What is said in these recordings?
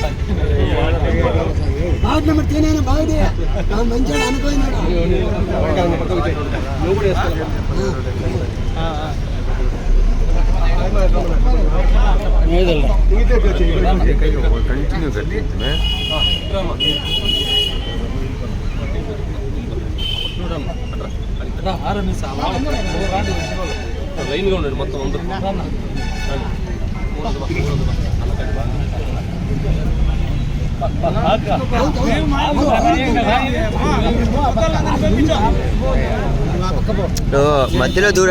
పోతా, ఆ, పోతా. వాడు. ఫోటో మాట్లాడుతుంది బాగా నెంబర్ తినేనా బాగుంది మంచిగా అనుకోయినాడు నువ్వు కూడా వేసుకోవాలి కంటిన్యూ కట్టించునే లైన్గా ఉండండి మొత్తం అందరూ మధ్యలో దూర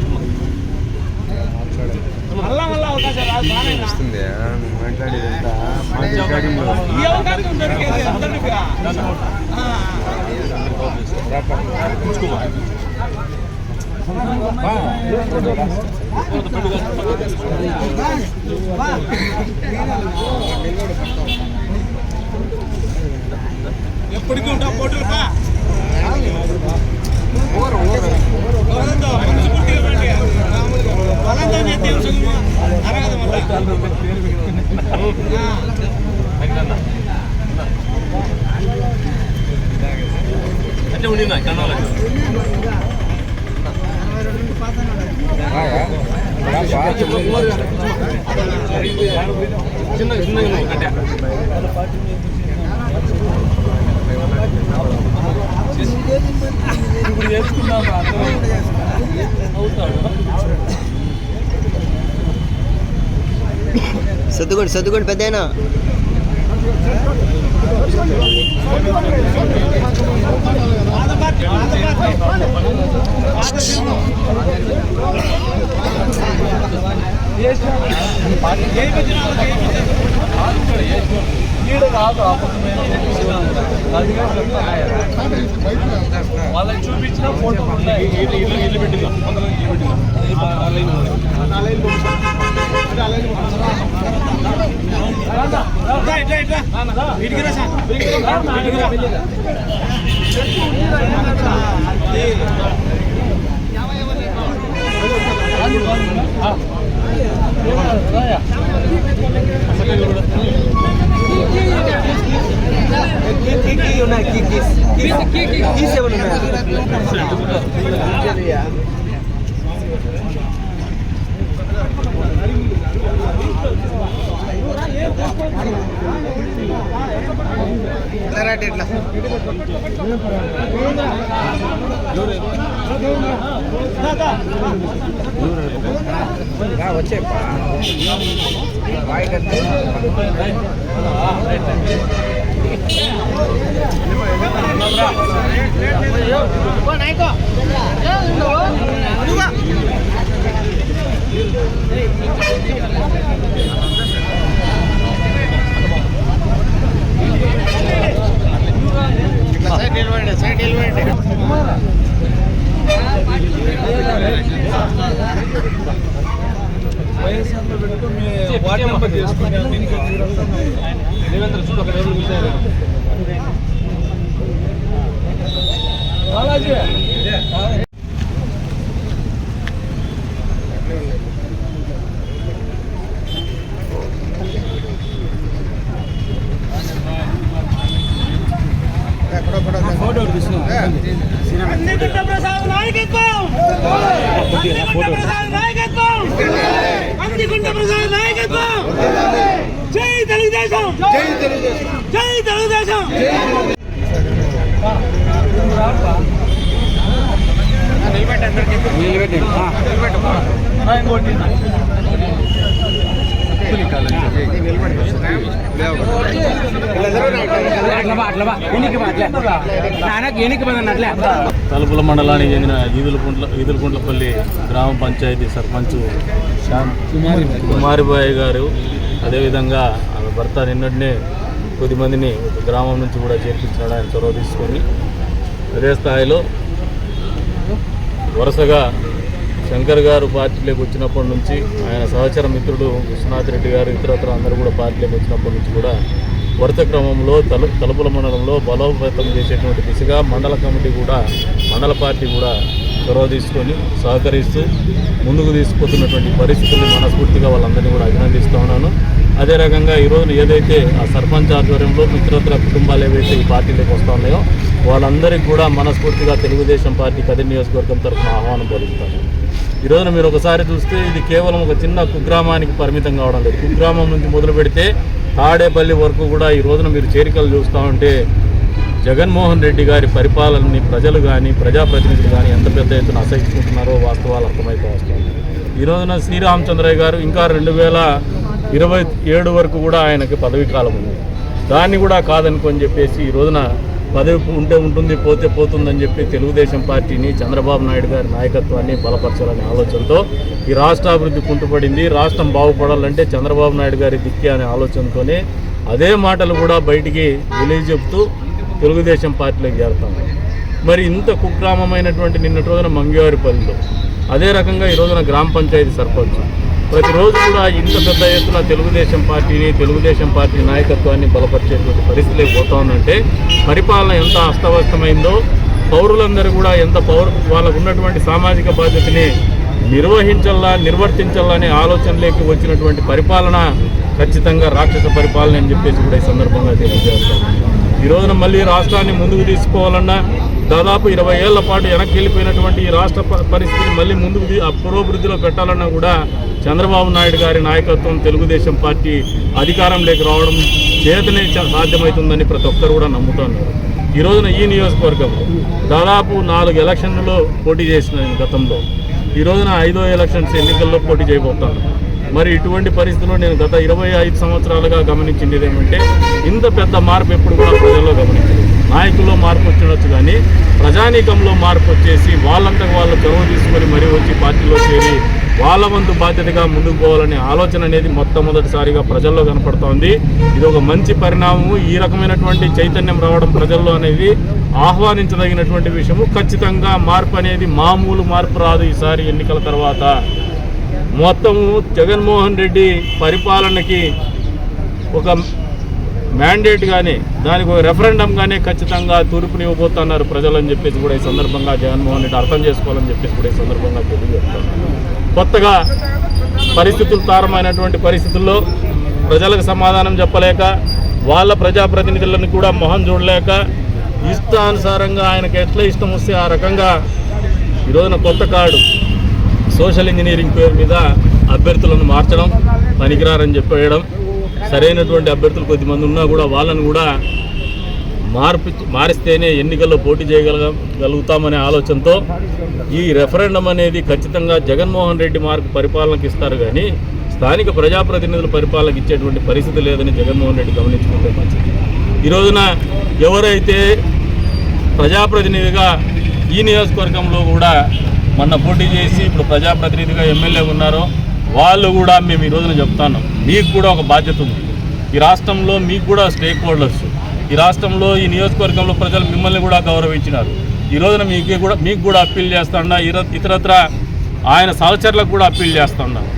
వస్తుంది మాట్లాడేదంతా ఎప్పటికీ ఉంటావు పోటీలు పా అంటే ఉండినా చిన్న చిన్నగా కట్టే ఇప్పుడు చేసుకున్నాం అవుతాడు సర్దుకోండి సర్దుకోండి పెద్దయినా. వాళ్ళకి చూపించిన ఫోటో ఉన్నాయి. ఇల్లు పెట్టిందా ఇల్లు పెట్టిందా ఆ లైన్ ఉంది. వచ్చే బాయ్ కట్టే వైఎస్ఆర్లో పెట్టుకుని వార్డు నెంబర్ చేసుకుని దీనికి దేవేంద్ర చూడు అక్కడ ఎవరు మిస్ అయ్యారు బాలాజీ ప్రసాద్ నాయకత్వం ప్రసాద్ నాయకత్వం ప్రసాద్ నాయకత్వం పదండి అట్లే తలుపుల మండలానికి చెందిన ఈదులకుంట్ల ఈదులకుంట్లపల్లి గ్రామ పంచాయతీ సర్పంచ్ శాం- కుమారిబాయి గారు అదేవిధంగా భర్త నిన్నటినే కొద్దిమందిని గ్రామం నుంచి కూడా చేర్పించినాడు ఆయన చొరవ తీసుకొని. అదే స్థాయిలో వరుసగా శంకర్ గారు పార్టీలోకి వచ్చినప్పటి నుంచి ఆయన సహచర మిత్రుడు విశ్వనాథ్ రెడ్డి గారు ఇతరత్ర అందరూ కూడా పార్టీలోకి వచ్చినప్పటి నుంచి కూడా వరుస క్రమంలో తలు తలుపుల మండలంలో బలోపేతం చేసేటువంటి దిశగా మండల కమిటీ కూడా మండల పార్టీ కూడా చొరవ తీసుకొని సహకరిస్తూ ముందుకు తీసుకుపోతున్నటువంటి పరిస్థితుల్ని మనస్ఫూర్తిగా వాళ్ళందరినీ కూడా అభినందిస్తూ ఉన్నాను. అదే రకంగా ఈరోజు ఏదైతే ఆ సర్పంచ్ ఆధ్వర్యంలో మిత్రత్ర కుటుంబాలు ఏవైతే ఈ పార్టీలోకి వస్తూ ఉన్నాయో వాళ్ళందరికీ కూడా మనస్ఫూర్తిగా తెలుగుదేశం పార్టీ కదిరి నియోజకవర్గం తరఫున ఆహ్వానం పలుకుతాను. ఈ రోజున మీరు ఒకసారి చూస్తే ఇది కేవలం ఒక చిన్న కుగ్రామానికి పరిమితం కావడం లేదు. కుగ్రామం నుంచి మొదలు పెడితే తాడేపల్లి వరకు కూడా ఈ రోజున మీరు చేరికలు చూస్తూ ఉంటే జగన్మోహన్ రెడ్డి గారి పరిపాలనని ప్రజలు కానీ ప్రజాప్రతినిధులు కానీ ఎంత పెద్ద ఎత్తున అసహించుకుంటున్నారో వాస్తవాలు అర్థమైతే వస్తుంది ఈ రోజున శ్రీరామచంద్రయ్య గారు ఇంకా రెండు వేల ఇరవై ఏడు వరకు కూడా ఆయనకి పదవీ కాలం ఉంది. దాన్ని కూడా కాదనుకొని చెప్పేసి ఈ రోజున పదవి ఉంటే ఉంటుంది పోతే పోతుందని చెప్పి తెలుగుదేశం పార్టీని చంద్రబాబు నాయుడు గారి నాయకత్వాన్ని బలపరచాలనే ఆలోచనతో ఈ రాష్ట్ర అభివృద్ధి కుంటుపడింది. రాష్ట్రం బాగుపడాలంటే చంద్రబాబు నాయుడు గారి దిక్కి అనే ఆలోచనతోనే అదే మాటలు కూడా బయటికి వెలిగి చెప్తూ తెలుగుదేశం పార్టీలోకి చేరుతాం. మరి ఇంత కుగ్రామమైనటువంటి నిన్నటి రోజున మంగేవారిపల్లిలో అదే రకంగా ఈ రోజున గ్రామ పంచాయతీ సర్పంచ్ ప్రతిరోజు కూడా ఇంత పెద్ద ఎత్తున తెలుగుదేశం పార్టీని తెలుగుదేశం పార్టీ నాయకత్వాన్ని బలపరిచేటువంటి పరిస్థితులే పోతా ఉందంటే పరిపాలన ఎంత అస్తవ్యస్తమైందో పౌరులందరూ కూడా ఎంత పౌరు వాళ్ళకు ఉన్నటువంటి సామాజిక బాధ్యతని నిర్వహించాలా నిర్వర్తించాలా అనే ఆలోచనలోకి వచ్చినటువంటి పరిపాలన ఖచ్చితంగా రాక్షస పరిపాలన అని చెప్పేసి కూడా ఈ సందర్భంగా తెలియజేస్తాం ఈ రోజున మళ్ళీ రాష్ట్రాన్ని ముందుకు తీసుకోవాలన్నా దాదాపు ఇరవై ఏళ్ళ పాటు వెనక్కి వెళ్ళిపోయినటువంటి ఈ రాష్ట్ర పరిస్థితిని మళ్ళీ ముందుకు పురోభివృద్ధిలో పెట్టాలన్నా కూడా చంద్రబాబు నాయుడు గారి నాయకత్వం తెలుగుదేశం పార్టీ అధికారంలోకి రావడం చేతనే సాధ్యమవుతుందని ప్రతి ఒక్కరు కూడా నమ్ముతున్నారు. ఈ రోజున ఈ నియోజకవర్గం దాదాపు నాలుగు ఎలక్షన్లలో పోటీ చేసిన గతంలో. ఈ రోజున ఐదో ఎలక్షన్స్ ఎన్నికల్లో పోటీ చేయబోతాను మరి ఇటువంటి పరిస్థితుల్లో నేను గత ఇరవై ఐదు సంవత్సరాలుగా గమనించింది ఏమంటే ఇంత పెద్ద మార్పు ఎప్పుడు కూడా ప్రజల్లో గమనించలేదు. నాయకుల్లో మార్పు వచ్చినచ్చు కానీ ప్రజానీకంలో మార్పు వచ్చేసి వాళ్ళంతకు వాళ్ళు చొరవ తీసుకొని మరీ వచ్చి పార్టీలో చేరి వాళ్ళ వంతు బాధ్యతగా ముందుకు పోవాలనే ఆలోచన అనేది మొట్టమొదటిసారిగా ప్రజల్లో కనపడుతోంది. ఇది ఒక మంచి పరిణామము. ఈ రకమైనటువంటి చైతన్యం రావడం ప్రజల్లో అనేది ఆహ్వానించదగినటువంటి విషయము. ఖచ్చితంగా మార్పు అనేది మామూలు మార్పు రాదు ఈసారి ఎన్నికల తర్వాత. మొత్తము జగన్మోహన్ రెడ్డి పరిపాలనకి ఒక మ్యాండేట్ కానీ దానికి ఒక రెఫరెండం కానీ ఖచ్చితంగా తూర్పుని ఇవ్వబోతున్నారు ప్రజలని చెప్పేసి కూడా ఈ సందర్భంగా జగన్మోహన్ రెడ్డి అర్థం చేసుకోవాలని చెప్పేసి కూడా ఈ సందర్భంగా తెలియజేస్తున్నారు. కొత్తగా పరిస్థితులు తారమైనటువంటి పరిస్థితుల్లో ప్రజలకు సమాధానం చెప్పలేక వాళ్ళ ప్రజాప్రతినిధులను కూడా మొహం చూడలేక ఇష్టానుసారంగా ఆయనకి ఎట్లా ఇష్టం వస్తే ఆ రకంగా ఈ రోజున కొత్త కార్డు సోషల్ ఇంజనీరింగ్ పేరు మీద అభ్యర్థులను మార్చడం పనికిరారని చెప్పేయడం సరైనటువంటి అభ్యర్థులు కొద్దిమంది ఉన్నా కూడా వాళ్ళని కూడా మార్పు మారిస్తేనే ఎన్నికల్లో పోటీ చేయగలగలుగుతామనే ఆలోచనతో ఈ రెఫరెండం అనేది ఖచ్చితంగా జగన్మోహన్ రెడ్డి మార్పు పరిపాలనకి ఇస్తారు కానీ స్థానిక ప్రజాప్రతినిధుల పరిపాలనకి ఇచ్చేటువంటి పరిస్థితి లేదని జగన్మోహన్ రెడ్డి గమనించుకుంటే మంచిది. ఈ రోజున ఎవరైతే ప్రజాప్రతినిధిగా ఈ నియోజకవర్గంలో కూడా మొన్న పోటీ చేసి ఇప్పుడు ప్రజాప్రతినిధిగా ఎమ్మెల్యే ఉన్నారో వాళ్ళు కూడా మేము ఈ రోజున చెప్తాను. మీకు కూడా ఒక బాధ్యత ఉంది. ఈ రాష్ట్రంలో మీకు కూడా స్టేక్ హోల్డర్స్. ఈ రాష్ట్రంలో ఈ నియోజకవర్గంలో ప్రజలు మిమ్మల్ని కూడా గౌరవించినారు. ఈ రోజున మీకు కూడా మీకు కూడా అప్పీల్ చేస్తున్నా ఇతరత్ర ఆయన సహచరులకు కూడా అప్పీల్ చేస్తున్నాను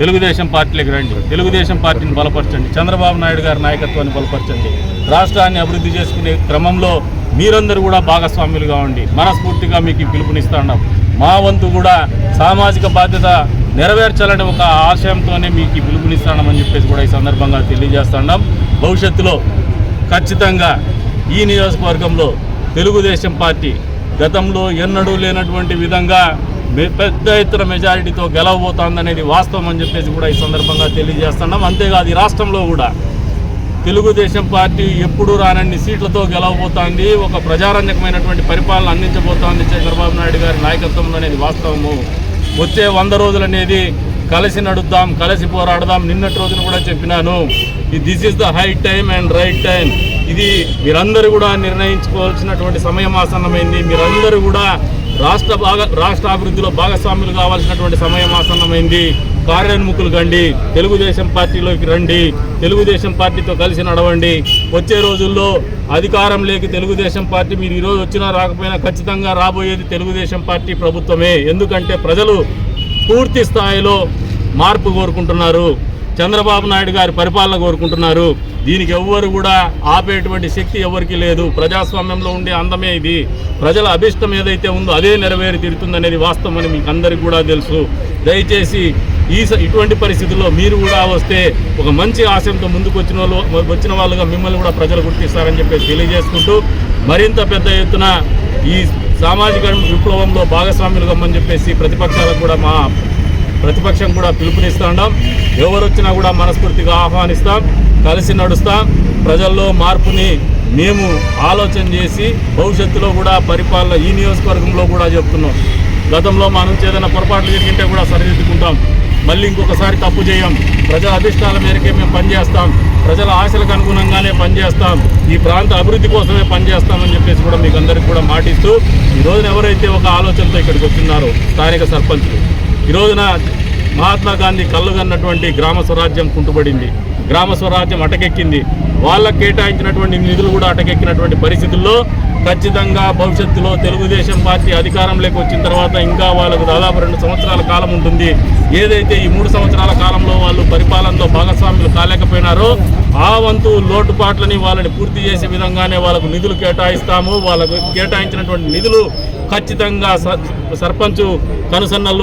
తెలుగుదేశం పార్టీలకు రండి. తెలుగుదేశం పార్టీని బలపరచండి. చంద్రబాబు నాయుడు గారి నాయకత్వాన్ని బలపరచండి. రాష్ట్రాన్ని అభివృద్ధి చేసుకునే క్రమంలో మీరందరూ కూడా భాగస్వాములుగా ఉండి మనస్ఫూర్తిగా మీకు ఈ పిలుపునిస్తున్నాం మా వంతు కూడా సామాజిక బాధ్యత నెరవేర్చాలనే ఒక ఆశయంతోనే మీకు ఈ పిలుపునిస్తున్నామని చెప్పేసి కూడా ఈ సందర్భంగా తెలియజేస్తున్నాం. భవిష్యత్తులో ఖచ్చితంగా ఈ నియోజకవర్గంలో తెలుగుదేశం పార్టీ గతంలో ఎన్నడూ లేనటువంటి విధంగా పెద్ద ఎత్తున మెజారిటీతో గెలవబోతోందనేది వాస్తవం అని చెప్పేసి కూడా ఈ సందర్భంగా తెలియజేస్తున్నాం. అంతేకాదు ఈ రాష్ట్రంలో కూడా తెలుగుదేశం పార్టీ ఎప్పుడు రానన్ని సీట్లతో గెలవబోతోంది. ఒక ప్రజారంజకమైనటువంటి పరిపాలన అందించబోతోంది చంద్రబాబు నాయుడు గారి నాయకత్వంలో అనేది వాస్తవము. వచ్చే వంద రోజులు అనేది కలిసి నడుద్దాం కలిసి పోరాడదాం. నిన్నటి రోజున కూడా చెప్పినాను. This is the high time and right time ఇది మీరందరూ కూడా నిర్ణయించుకోవాల్సినటువంటి సమయం ఆసన్నమైంది. మీరందరూ కూడా రాష్ట్ర భాగ రాష్ట్ర అభివృద్ధిలో భాగస్వాములు కావాల్సినటువంటి సమయం ఆసన్నమైంది. కార్యోన్ముఖులు కండి తెలుగుదేశం పార్టీలోకి రండి తెలుగుదేశం పార్టీతో కలిసి నడవండి. వచ్చే రోజుల్లో అధికారం లేక తెలుగుదేశం పార్టీ మీరు ఈరోజు వచ్చినా రాకపోయినా ఖచ్చితంగా రాబోయేది తెలుగుదేశం పార్టీ ప్రభుత్వమే. ఎందుకంటే ప్రజలు పూర్తి స్థాయిలో మార్పు కోరుకుంటున్నారు. చంద్రబాబు నాయుడు గారి పరిపాలన కోరుకుంటున్నారు. దీనికి ఎవ్వరు కూడా ఆపేటువంటి శక్తి ఎవరికి లేదు. ప్రజాస్వామ్యంలో ఉండే అందమే ఇది. ప్రజల అభిష్టం ఏదైతే ఉందో అదే నెరవేరి తీరుతుందనేది వాస్తవం అని మీకు అందరికీ కూడా తెలుసు. దయచేసి ఈ స- ఇటువంటి పరిస్థితుల్లో మీరు కూడా వస్తే ఒక మంచి ఆశయంతో ముందుకు వచ్చిన వాళ్ళు వచ్చిన వాళ్ళుగా మిమ్మల్ని కూడా ప్రజలు గుర్తిస్తారని చెప్పేసి తెలియజేసుకుంటూ మరింత పెద్ద ఎత్తున ఈ సామాజిక విప్లవంలో భాగస్వాములు కమ్మని చెప్పేసి ప్రతిపక్షాలకు కూడా మా ప్రతిపక్షం కూడా పిలుపునిస్తున్నాం ఎవరు వచ్చినా కూడా మనస్ఫూర్తిగా ఆహ్వానిస్తాం. కలిసి నడుస్తాం. ప్రజల్లో మార్పుని మేము ఆలోచన చేసి భవిష్యత్తులో కూడా పరిపాలన ఈ నియోజకవర్గంలో కూడా చెప్తున్నాం. గతంలో మా నుంచి ఏదైనా పొరపాట్లు జరిగింటే కూడా సరిదిద్దుకుంటాం. మళ్ళీ ఇంకొకసారి తప్పు చేయం. ప్రజల అధిష్టాల మేరకే మేము పనిచేస్తాం. ప్రజల ఆశలకు అనుగుణంగానే పనిచేస్తాం. ఈ ప్రాంత అభివృద్ధి కోసమే పనిచేస్తామని చెప్పేసి కూడా మీకు అందరికీ కూడా మాటిస్తూ ఈ రోజున ఎవరైతే ఒక ఆలోచనతో ఇక్కడికి వచ్చిన్నారో స్థానిక సర్పంచులు ఈ రోజున మహాత్మా గాంధీ కళ్ళుగన్నటువంటి గ్రామ స్వరాజ్యం కుంటుపడింది గ్రామ స్వరాజ్యం అటకెక్కింది. వాళ్ళకు కేటాయించినటువంటి నిధులు కూడా అటకెక్కినటువంటి పరిస్థితుల్లో ఖచ్చితంగా భవిష్యత్తులో తెలుగుదేశం పార్టీ అధికారంలోకి వచ్చిన తర్వాత ఇంకా వాళ్ళకు దాదాపు రెండు సంవత్సరాల కాలం ఉంటుంది. ఏదైతే ఈ మూడు సంవత్సరాల కాలంలో వాళ్ళు పరిపాలనలో భాగస్వాములు కాలేకపోయినారో ఆ వంతు లోటుపాట్లని వాళ్ళని పూర్తి చేసే విధంగానే వాళ్ళకు నిధులు కేటాయిస్తాము. వాళ్ళకు కేటాయించినటువంటి నిధులు ఖచ్చితంగా సర్- సర్పంచ్ కనుసన్నల్లో